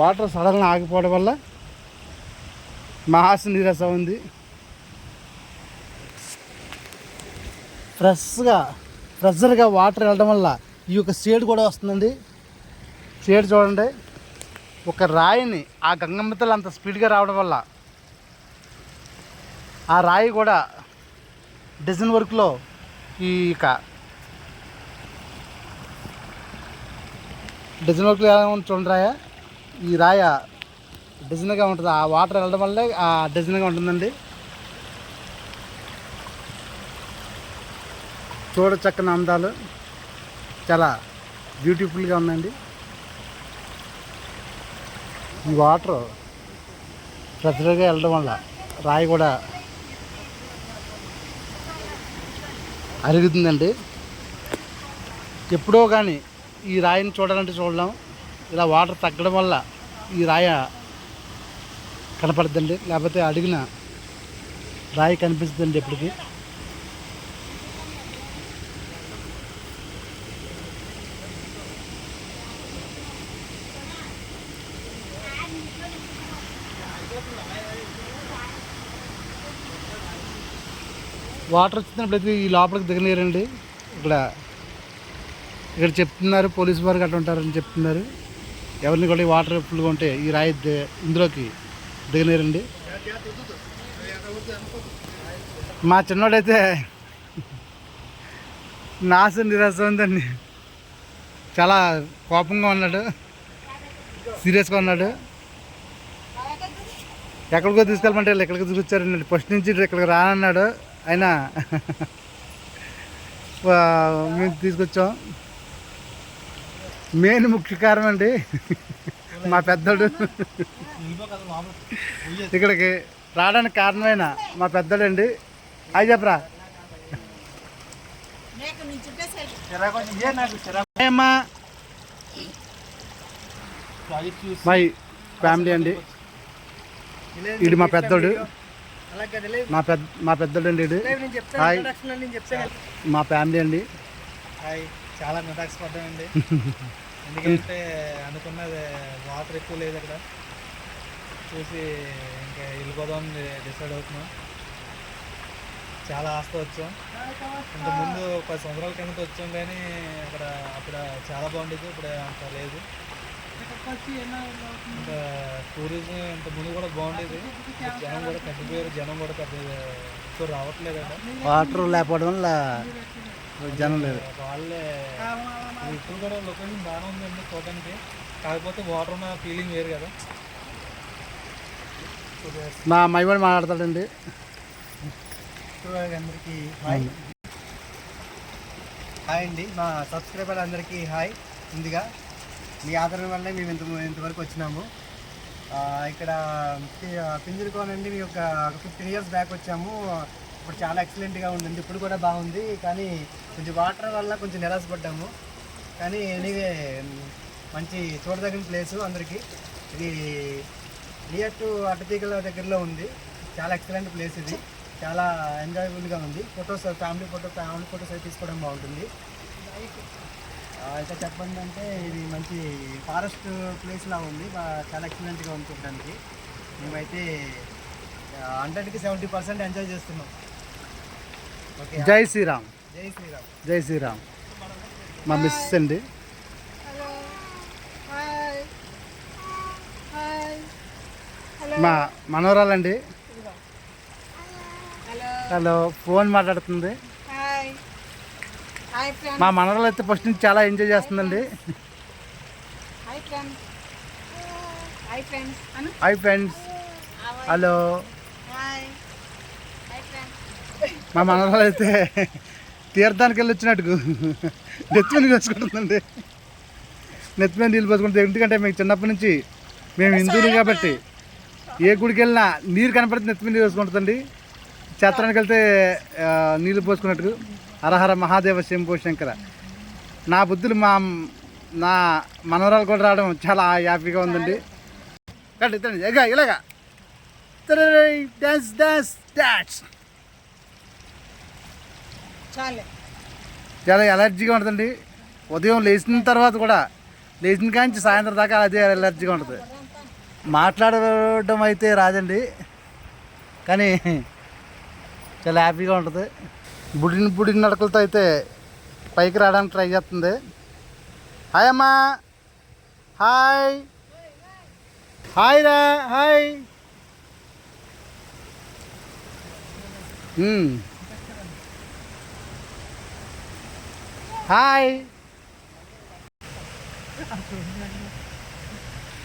Water సడన్గా ఆగిపోవడం వల్ల మహాస్ నీరస ఉంది. ఫ్రెష్గా ఫ్రెషర్గా వాటర్ వెళ్ళడం వల్ల ఈ యొక్క షేడ్ కూడా వస్తుందండి. షేడ్ చూడండి. ఒక రాయిని ఆ గంగమ్మతలు అంత స్పీడ్గా రావడం వల్ల ఆ రాయి కూడా డిజైన్ వర్క్లో ఈ యొక్క డిజైన్ వర్క్లో ఎలా ఉంది చూడండి రాయ. ఈ రాయ డిజైన్గా ఉంటుంది. ఆ వాటర్ వెళ్ళడం వల్లే ఆ డిజైన్గా ఉంటుందండి. చూడ చక్కని అందాలు. చాలా బ్యూటిఫుల్గా ఉందండి. ఈ వాటర్ ప్రతిగా వెళ్ళడం వల్ల రాయి కూడా అరుగుతుందండి. ఎప్పుడో కానీ ఈ రాయిని చూడాలంటే చూడలేము ఇలా వాటర్ తగ్గడం వల్ల ఈ రాయ కనపడుతుందండి లేకపోతే అడిగిన రాయి కనిపిస్తుందండి ఎప్పటికీ వాటర్ వచ్చినప్పుడు అయితే ఈ లోపలికి దిగలేరండి ఇక్కడ ఇక్కడ చెప్తున్నారు పోలీసు వారు అట్లా ఉంటారని చెప్తున్నారు. ఎవరిని కూడా ఈ వాటర్ ఫుల్గా ఉంటే ఈ రాయి ఇందులోకి దిగలేరండి మా చిన్నోడైతే నాశ నిరాశ ఉందండి. చాలా కోపంగా ఉన్నాడు. సీరియస్గా ఉన్నాడు. ఎక్కడికో తీసుకెళ్ళమంటే వాళ్ళు ఎక్కడికి తీసుకొచ్చారండి. ఫస్ట్ నుంచి ఇక్కడికి రానన్నాడు. అయినా మేము తీసుకొచ్చాం. మెయిన్ ముఖ్య కారణం అండి. మా పెద్దోడు. ఇక్కడికి రావడానికి కారణమైన మా పెద్దోడండి. అయ్యి చెప్పరా. మా ఫ్యామిలీ అండి. ఇది మా పెద్దోడు. మా పెద్ద మా పెద్దోడు అండి ఇది హాయ్. మా ఫ్యామిలీ అండి. హాయ్. చాలా నిరాశ పడ్డామండి ఎందుకంటే అనుకున్నది వాటర్ ఎక్కువ లేదు అక్కడ. చూసి ఇంకా వెళ్ళిపోదాం డిసైడ్ అవుతున్నాం. చాలా ఆస్త వచ్చాం. ఇంతకుముందు పది సంవత్సరాల కిందకి వచ్చాం కానీ అక్కడ అక్కడ చాలా బాగుండేది. ఇప్పుడు అంత లేదు. ఇంకా టూరిజం ఇంత ముందు కూడా బాగుండేది. జనం కూడా తగ్గిపోయారు జనం కూడా పెద్ద ఎక్కువ రావట్లేదు అక్కడ. వాటర్ లేకపోవడం వల్ల జనం లేదు. వాళ్ళే ఇప్పుడు కూడా లొకేషన్ బాగానే ఉందండి చూడడానికి. కాకపోతే వాటర్ ఉన్న ఫీలింగ్ వేరు కదా. మా అమ్మాయి కూడా మాట్లాడతాడండి. అందరికీ. హాయ్ హాయ్ అండి. మా సబ్స్క్రైబర్ అందరికీ హాయ్ ముందుగా మీ ఆదరణ వల్లే మేము ఇంత ఇంతవరకు వచ్చినాము. ఆ, ఇక్కడ పింజురుకోనండి. మీ యొక్క ఫిఫ్టీన్ ఇయర్స్ బ్యాక్ వచ్చాము. ఇప్పుడు చాలా ఎక్సలెంట్గా ఉండింది. ఇప్పుడు కూడా బాగుంది. కానీ కొంచెం వాటర్ వల్ల కొంచెం నిరాశపడ్డాము. కానీ ఎనీవే మంచి చూడదగిన ప్లేసు అందరికీ. ఇది నియర్ టు అటతీగల దగ్గరలో ఉంది. చాలా ఎక్సలెంట్ ప్లేస్ ఇది. చాలా ఎంజాయబుల్గా ఉంది. Photos family photo family photos అయితే తీసుకోవడం బాగుంటుంది. ఇంకా చెప్పండి అంటే ఇది మంచి ఫారెస్ట్ ప్లేస్ లా ఉంది. చాలా ఎక్సలెంట్గా ఉంది చూడడానికి. మేమైతే హండ్రెడ్కి సెవెంటీ పర్సెంట్ ఎంజాయ్ చేస్తున్నాం. జై శ్రీరామ్. జై శ్రీరామ్. మా మిస్ అండి. మా మనవరాలండి హలో ఫోన్ మాట్లాడుతుంది. మా మనవరాలు అయితే ఫస్ట్ నుంచి చాలా ఎంజాయ్ చేస్తుందండి. హాయ్ ఫ్రెండ్స్ హలో మా మనవరాలు అయితే తీర్థానికి వెళ్ళి వచ్చినట్టు నెత్తి మీద వేసుకుంటుందండి. నెత్తి మీద నీళ్ళు పోసుకుంటుంది ఎందుకంటే మీకు చిన్నప్పటి నుంచి మేము హిందువులు కాబట్టి ఏ గుడికి వెళ్ళినా నీరు కనపడితే నెత్తి మీద నీళ్ళు వేసుకుంటుందండి. క్షేత్రానికి వెళ్తే నీళ్ళు పోసుకున్నట్టు హరహర మహాదేవ శంభో శంకర. నా బుద్ధులు మా నా మనవరాలు కూడా రావడం చాలా హ్యాపీగా ఉందండి. ఇలాగా డాన్స్ డాన్స్ డాన్స్ చాలా. ఎలర్జీగా ఉంటుందండి. ఉదయం లేచిన తర్వాత కూడా లేచిన కాంచి సాయంత్రం దాకా అదే ఎలర్జీగా ఉంటుంది. మాట్లాడడం అయితే రాదండి. కానీ చాలా హ్యాపీగా ఉంటుంది. బుడిని బుడిని నడకలతో అయితే పైకి రావడానికి ట్రై చేస్తుంది. హాయ్ అమ్మా. హాయ్. హాయ్ రా. హాయ్. హాయ్.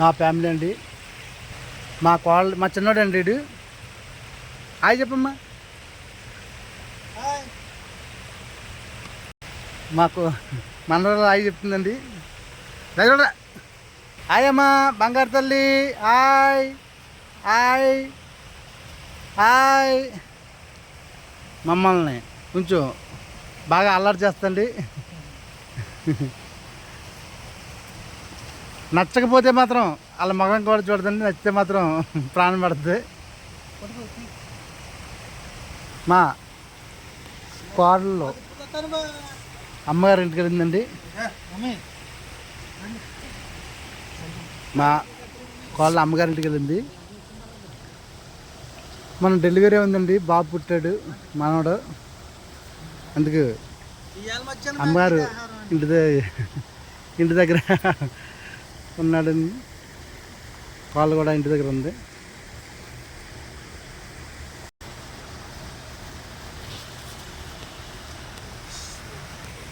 నా ఫ్యామిలీ అండి. మా కోళ్ళ మా చిన్నోడు అండి వీడు హాయ్ చెప్పమ్మా. మాకు మనలో హాయ్ చెప్తుందండి. దగ్గర హాయ్ అమ్మా బంగారు తల్లి. హాయ్. హాయ్. హాయ్. మమ్మల్ని కొంచెం బాగా అల్లరి చేస్తండి. నచ్చకపోతే మాత్రం వాళ్ళ మగం కూడా చూడదండి నచ్చితే మాత్రం ప్రాణం పడుతుంది. మా కోడలు అమ్మగారి ఇంటికి వెళ్ళిందండి. మా కోళ్ళ అమ్మగారి ఇంటికి వెళ్ళింది. మన డెలివరీ ఉందండి బాబు పుట్టాడు మనవడు. అందుకు అమ్మగారు ఇంటి దగ్గర ఇంటి దగ్గర ఉన్నాడండి వాళ్ళు కూడా ఇంటి దగ్గర ఉంది.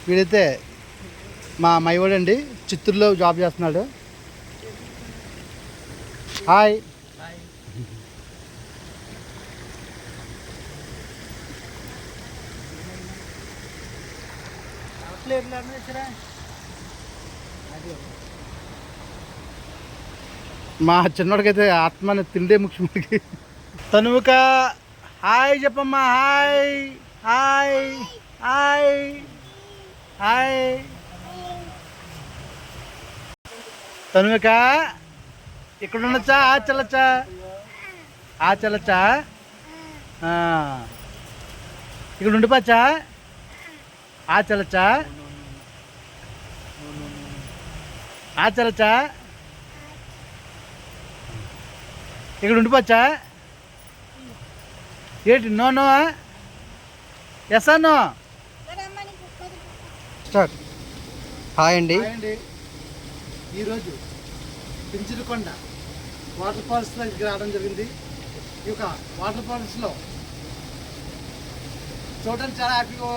వీడైతే మా మైవాడు అండి చిత్తూరులో జాబ్ చేస్తున్నాడు. హాయ్ మా చిన్నోడికైతే ఆత్మని తిండే ముఖ్యమంత్రికి తనువుక హాయ్ చెప్పమ్మా హాయ్ హాయ్ హాయ్ హాయ్. తనువుక ఇక్కడ ఉండొచ్చా ఆచలచ్చా? ఆచలచ్చా? ఇక్కడ ఉండిపోచ్చా ఆచలచ్చా? ఆచలచ్చా ఇక్కడ ఉండిపోచ్చా ఏంటి no no yes no start hi అండి. అండి. ఈరోజు పించిరికొండ వాటర్ ఫాల్స్ దగ్గరికి రావడం జరిగింది. ఈ యొక్క వాటర్ ఫాల్స్లో చూడడానికి చాలా హ్యాపీగా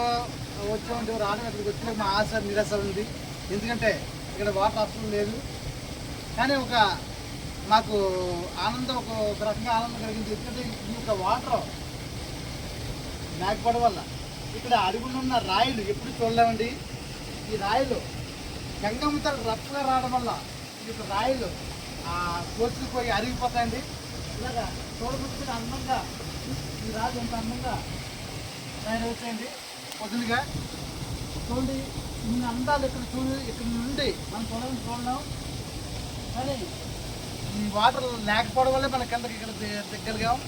వచ్చామంటే రావడం అక్కడికి వచ్చిన మా ఆశ నిరాశ ఉంది. ఎందుకంటే ఇక్కడ వాటర్ అసలు లేదు. కానీ ఒక మాకు ఆనందం ఒక రకంగా ఆనందం కలిగింది. ఎందుకంటే ఈ యొక్క వాటర్ లేకపోవడం వల్ల ఇక్కడ అడుగున ఉన్న రాయిలు ఎప్పుడు చూడలేమండి. ఈ రాయిలు గంగమ్మతో రఫ్గా రావడం వల్ల ఈ యొక్క రాయిలు ఆ పోయి అరిగిపోతాయండి. ఇలాగా చూడబుద్ధి అందంగా ఈ రాజు ఎంత అందంగా తయారవుతాయండి. పొద్దునగా చూడండి ఇన్ని అందాలు ఇక్కడ చూడు ఇక్కడ నుండి మనం చూడడం చూడడం. కానీ ఈ వాటర్ లేకపోవడం వల్లే మన కిందకి ఇక్కడ దగ్గరగా దిగ్గలిగాం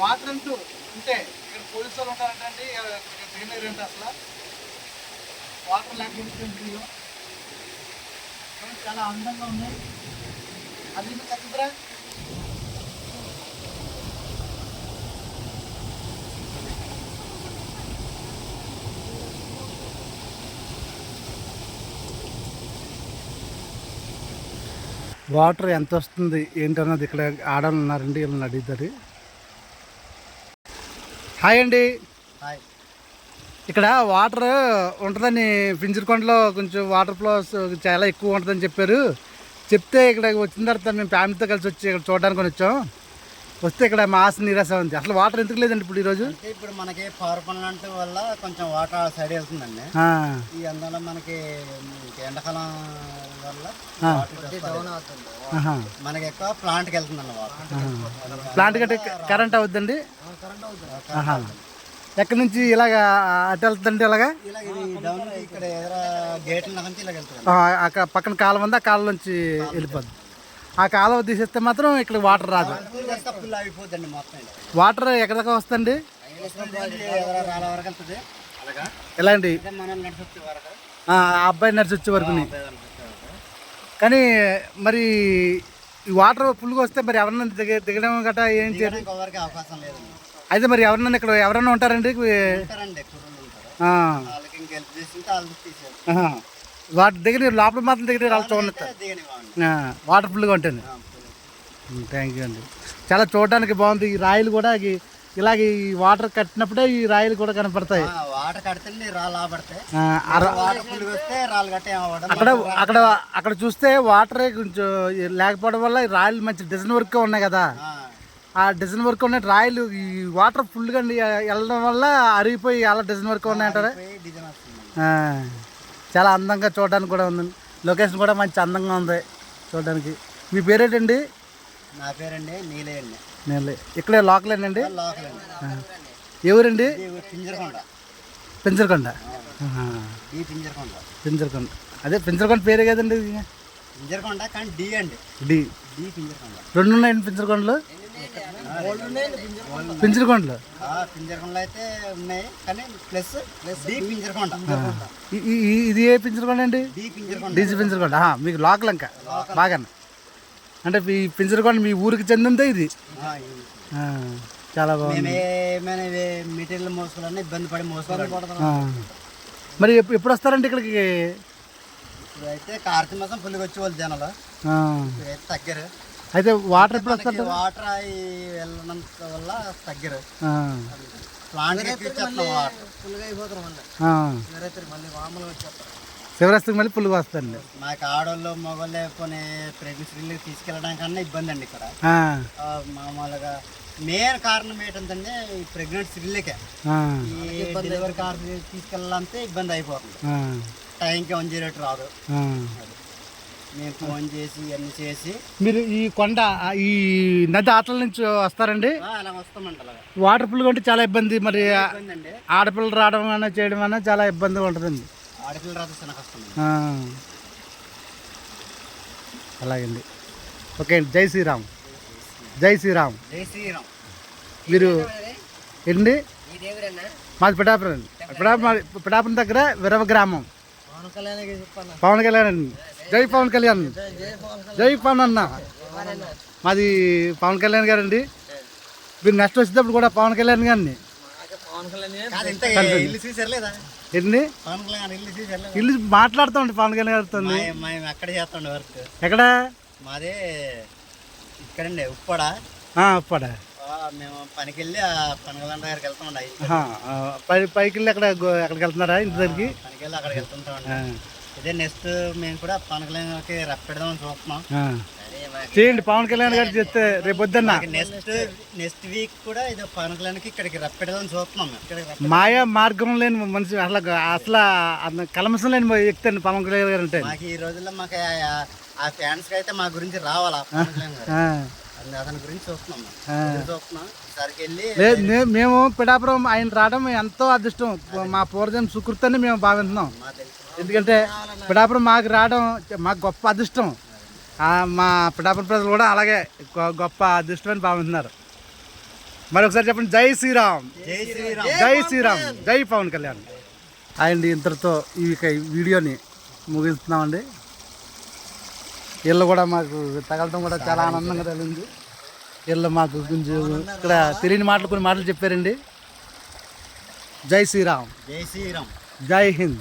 వాటర్ అంటూ ఉంటే ఇక్కడ పోలీసు వాళ్ళు ఉంటారంటే ఇక్కడ దిగలేరు అంటే అసలు వాటర్ లేకపోతే చాలా అందంగా ఉన్నాయి అది ఖచ్చితంగా వాటర్ ఎంత వస్తుంది ఏంటన్నది ఇక్కడ ఆడవాళ్ళు ఉన్నారండి వీళ్ళని అడుగుతారు హాయ్ అండి. హాయ్. ఇక్కడ వాటర్ ఉంటుందని పింజరకొండలో కొంచెం వాటర్ ఫ్లోస్ చాలా ఎక్కువ ఉంటుందని చెప్పారు. చెప్తే ఇక్కడ వచ్చిన తర్వాత మేము ఫ్యామిలీతో కలిసి వచ్చి ఇక్కడ చూడడానికి కొని వచ్చాం. వస్తే ఇక్కడ మా ఆశ నిరాశ ఉంది అసలు వాటర్ ఎందుకు లేదండి ఇప్పుడు ఈరోజు అంటే ఇప్పుడు మనకి పవర్ ప్లాంట్ వల్ల కొంచెం వాటర్ సైడ్ వెళ్తుందండి. ఆ, ఈ అందువల్ల మనకి ఎండాకాలం వల్ల. డౌన్ అవుతుంది. ఆహా, మనకి ఎక్కువ ప్లాంట్కి వెళ్తుందండి వాటర్. ప్లాంట్ కట్టే కరెంట్ అవుద్దండి? కరెంట్ అవుతుంది. ఆహా. ఎక్కడి నుంచి ఇలాగా అటు వెళ్తుందండి ఇలాగా ఇలా ఇది డౌన్ ఇక్కడ ఎదుర గేట్ల నుంచి ఇలా వెళ్తుంది ఆ, అక్కడ పక్కన కాలువ ఉంది ఆ కాలువ నుంచి వెళ్ళిపోద్ది. ఆ కాలువ తీసేస్తే మాత్రం ఇక్కడ వాటర్ రాదు. వాటర్ ఎక్కడ దాకా వస్తుంది ఎలాంటి ఆ అబ్బాయి నడిచి వచ్చే వరకు. కానీ మరి ఈ వాటర్ ఫుల్గా వస్తే మరి ఎవరన్నా దిగ దిగడం గట్రా ఏం లేదండి అయితే మరి ఎవరన్నా ఇక్కడ ఎవరన్నా ఉంటారండి? వాటి దగ్గర లోపల మాత్రం దగ్గర వాళ్ళు చూడండి వాటర్ ఫుల్గా ఉంటుంది థ్యాంక్ యూ అండి. చాలా చూడడానికి బాగుంది. ఈ రాయిలు కూడా ఇలాగ ఈ వాటర్ కట్టినప్పుడే ఈ రాయిలు కూడా కనపడతాయి. వాటర్ కడితే అక్కడ అక్కడ అక్కడ చూస్తే వాటర్ కొంచెం లేకపోవడం వల్ల ఈ రాయలు మంచి డిజైన్ వర్క్ ఉన్నాయి కదా. ఆ. డిజైన్ వర్క్ ఉన్న రాయలు ఈ వాటర్ ఫుల్గా వెళ్ళడం వల్ల అరిగిపోయి అలా డిజైన్ వర్క్ ఉన్నాయంటారా చాలా అందంగా చూడడానికి కూడా ఉంది. లొకేషన్ కూడా మంచి అందంగా ఉంది చూడడానికి. మీ పేరేటండి? నా పేరండి నీలే అండి. నేను ఇక్కడే లోకలేనండి ఎవరండి? పింజరకొండ. పెంచరకొండ ఆహా, డి పింజరకొండ. పెంచరకొండ అదే పెంచరకొండ పేరే కదండి పింజరకొండ కానీ డి అండి. డి. డి పింజరకొండ. రెండు ఉన్నాయండి పెంచరకొండలు పెంచరకొండలు ఆ, పింజరకొండలో అయితే ఉన్నాయి కానీ ప్లస్ డి పింజరకొండ. ఈ- ఇది ఏ పెంచరకొండ అండి? డి పింజరకొండ. మీకు లోకల్ ఇంకా. బాగా అంటే ఈ పెంచరకొండ మీ ఊరికి చెందిందే ఇది? ఆ, ఇది. ఆ, చాలా బాగుంది. మెటీరియల్ మోసుకోవాలన్నా ఇబ్బంది పడి మోసుకోవాలి. ఆ. మరి ఎప్పు- ఎప్పుడు వస్తారండి ఇక్కడికి? ఇప్పుడు అయితే కార్తీక మాసం పుల్లికి వచ్చే వాళ్ళు జనాలు. తగ్గారు. అయితే వాటర్ ఎప్పుడు వస్తారు మనకి వాటర్ అవి వెళ్ళనంత వల్ల తగ్గారు. శివరాత్రికి మళ్ళీ పులుగు వస్తారండి మాకు ఆడవాళ్ళు మగవాళ్ళు కొన్ని ప్రెగ్నెన్సీలు తీసుకెళ్ళడానికన్నా ఇబ్బంది అండి ఇక్కడ. మామూలుగా మెయిన్ కారణం ఏంటంటే ఈ ప్రెగ్నెంట్ స్త్రీలకే డెలివరీ కార్ తీసుకెళ్ళాలంటే ఇబ్బంది అయిపోతుంది. టైంకి వన్ జీరో రాదు. మేము ఫోన్ చేసి ఇవన్నీ చేసి. మీరు ఈ కొండ ఈ నది ఆటల నుంచి వస్తారండి? ఆ, అలా వస్తామండి అలాగా. వాటర్ పుల్గా ఉంటే చాలా ఇబ్బంది మరి ఇబ్బంది అండి ఆడపిల్లలు రావడం అన్నా చేయడం అన్నా చాలా ఇబ్బందిగా ఉంటుందండి. ఆడపిల్ల రాదు చిన్న కష్టం అండి. ఆ. అలాగండి. ఓకే అండి జై శ్రీరామ్. జై శ్రీరామ్. జై శ్రీరామ్. మీరు ఏంటి మాది పిఠాపురం అండి. పిఠాపురం దగ్గర విరవ గ్రామం. పవన్ కళ్యాణ్ చెప్పాను పవన్ కళ్యాణ్ అండి. జై పవన్ కళ్యాణ్. జై పవన్ అన్న. మాది పవన్ కళ్యాణ్ గారు అండి మీరు నెక్స్ట్ వచ్చేటప్పుడు కూడా పవన్ కళ్యాణ్ గారిని. ఇంత ఇల్లు మాట్లాడుతామండి పవన్ కళ్యాణ్ గారితో ఎక్కడ చేస్తాండి వర్క్. ఎక్కడ? మాదే ఇక్కడండి ఉప్పడ. ఆ, మేము పనికి వెళ్ళి కళ్యాణ్ దగ్గరికి వెళ్తామండి. పైకి వెళ్ళి అక్కడ అక్కడికి వెళ్తున్నారా ఇంటి దగ్గరికి? పనికి వెళ్ళి అక్కడికి వెళ్తుంటామండి. ఇదే నెక్స్ట్ మేము కూడా పవన్ కళ్యాణ్ గారికి రప్పెడదామని చూస్తున్నాం. చేయండి పవన్ కళ్యాణ్ గారు చేస్తే రేపు వద్దన్న నెక్స్ట్ నెక్స్ట్ వీక్ కూడా ఇది పవన్ కళ్యాణ్కి ఇక్కడికి రప్పెడదామని చూస్తున్నాం ఇక్కడికి మాయా మార్గం లేని మనిషి అసలు అసలు కలమసం లేని వ్యక్తి అండి పవన్ కళ్యాణ్ గారు అంటే. మాకు ఈ రోజుల్లో మాకు ఆ- ఆ- ఆ ఫ్యాన్స్కి అయితే మా గురించి రావాలా పవన్ కళ్యాణ్ గారు? అతని గురించి చూస్తున్నాం చూస్తున్నాం. మేము పిఠాపురం ఆయన రావడం ఎంతో అదృష్టం. మా పూర్వజన్ సుకృతాన్ని మేము భావిస్తున్నాం. ఎందుకంటే పిఠాపురం మాకు రావడం మాకు గొప్ప అదృష్టం. ఆ, మా పిఠాపురం ప్రజలు కూడా అలాగే గొప్ప అదృష్టం అని భావిస్తున్నారు. మరి ఒకసారి చెప్పండి జై శ్రీరామ్. జై శ్రీరామ్. జై శ్రీరామ్. జై పవన్ కళ్యాణ్. అండ్ ఇంతటితో ఈ వీడియోని ముగిస్తున్నామండి. వీళ్ళు కూడా మాకు తగలటం కూడా చాలా ఆనందంగా తగిలింది. వీళ్ళు మాకు కొంచెం ఇక్కడ తెలియని మాటలు కొన్ని మాటలు చెప్పారండి. జై శ్రీరామ్. జై శ్రీరామ్. జై హింద్.